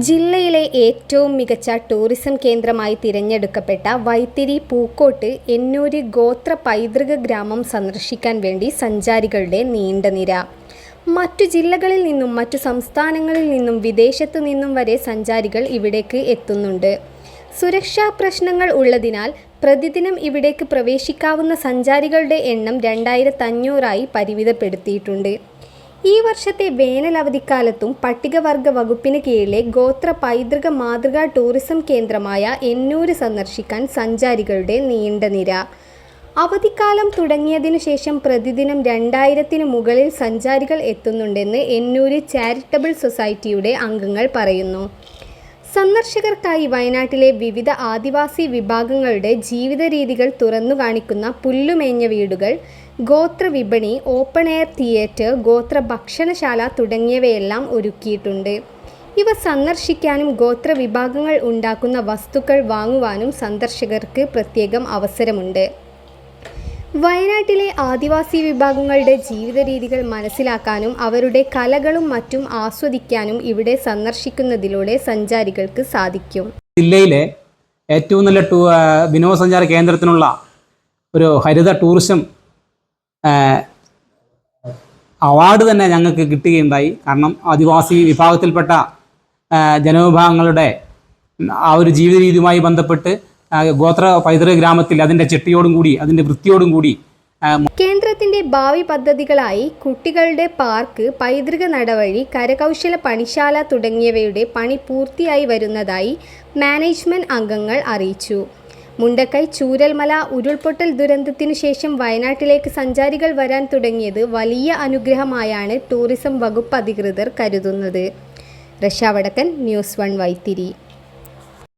ജില്ലയിലെ ഏറ്റവും മികച്ച ടൂറിസം കേന്ദ്രമായി തിരഞ്ഞെടുക്കപ്പെട്ട വൈത്തിരി പൂക്കോട്ട് എന്നൂര് ഗോത്ര പൈതൃക ഗ്രാമം സന്ദർശിക്കാൻ വേണ്ടി സഞ്ചാരികളുടെ നീണ്ട നിര. മറ്റു ജില്ലകളിൽ നിന്നും മറ്റു സംസ്ഥാനങ്ങളിൽ നിന്നും വിദേശത്തു നിന്നും വരെ സഞ്ചാരികൾ ഇവിടേക്ക് എത്തുന്നുണ്ട്. സുരക്ഷാ പ്രശ്നങ്ങൾ ഉള്ളതിനാൽ പ്രതിദിനം ഇവിടേക്ക് പ്രവേശിക്കാവുന്ന സഞ്ചാരികളുടെ എണ്ണം രണ്ടായിരത്തഞ്ഞൂറായി പരിമിതപ്പെടുത്തിയിട്ടുണ്ട്. ഈ വർഷത്തെ വേനൽ അവധിക്കാലത്തും പട്ടികവർഗ വകുപ്പിന് കീഴിലെ ഗോത്ര പൈതൃക മാതൃകാ ടൂറിസം കേന്ദ്രമായ എന്നൂര് സന്ദർശിക്കാൻ സഞ്ചാരികളുടെ നീണ്ട നിര. അവധിക്കാലം തുടങ്ങിയതിനു ശേഷം പ്രതിദിനം രണ്ടായിരത്തിനു മുകളിൽ സഞ്ചാരികൾ എത്തുന്നുണ്ടെന്ന് എന്നൂര് ചാരിറ്റബിൾ സൊസൈറ്റിയുടെ അംഗങ്ങൾ പറയുന്നു. സന്ദർശകർക്കായി വയനാട്ടിലെ വിവിധ ആദിവാസി വിഭാഗങ്ങളുടെ ജീവിത രീതികൾ തുറന്നു കാണിക്കുന്ന പുല്ലുമേഞ്ഞ വീടുകൾ ഗോത്ര വിപണി ഓപ്പൺ എയർ തിയേറ്റർ ഗോത്ര ഭക്ഷണശാല തുടങ്ങിയവയെല്ലാം ഒരുക്കിയിട്ടുണ്ട്. ഇവ സന്ദർശിക്കാനും ഗോത്ര വിഭാഗങ്ങൾ ഉണ്ടാക്കുന്ന വസ്തുക്കൾ വാങ്ങുവാനും സന്ദർശകർക്ക് പ്രത്യേകം അവസരമുണ്ട്. വയനാട്ടിലെ ആദിവാസി വിഭാഗങ്ങളുടെ ജീവിത രീതികൾ മനസ്സിലാക്കാനും അവരുടെ കലകളും മറ്റും ആസ്വദിക്കാനും ഇവിടെ സന്ദർശിക്കുന്നതിലൂടെ സഞ്ചാരികൾക്ക് സാധിക്കും. ജില്ലയിലെ ഏറ്റവും നല്ല ടൂ വിനോദസഞ്ചാര കേന്ദ്രത്തിനുള്ള ഒരു ഹരിത ടൂറിസം അവാർഡ് തന്നെ ഞങ്ങൾക്ക് കിട്ടുകയുണ്ടായി. കാരണം ആദിവാസി വിഭാഗത്തിൽപ്പെട്ട ജനവിഭാഗങ്ങളുടെ ആ ഒരു ജീവിത രീതിയുമായി ബന്ധപ്പെട്ട് ഗോത്ര പൈതൃക ഗ്രാമത്തിൽ അതിന്റെ ചെട്ടിയോടും കൂടി അതിന്റെ വൃത്തിയോടും കൂടി കേന്ദ്രത്തിന്റെ ഭാവി പദ്ധതികളായി കുട്ടികളുടെ പാർക്ക് പൈതൃക നടവഴി കരകൗശല പണിശാല തുടങ്ങിയവയുടെ പണി പൂർത്തിയായി വരുന്നതായി മാനേജ്മെന്റ് അംഗങ്ങൾ അറിയിച്ചു. മുണ്ടക്കൈ ചൂരൽമല ഉരുൾപൊട്ടൽ ദുരന്തത്തിനു ശേഷം വയനാട്ടിലേക്ക് സഞ്ചാരികൾ വരാൻ തുടങ്ങിയത് വലിയ അനുഗ്രഹമായാണ് ടൂറിസം വകുപ്പ് അധികൃതർ കരുതുന്നത്. റഷാവടക്കൻ ന്യൂസ് വൺ വൈത്തിരി.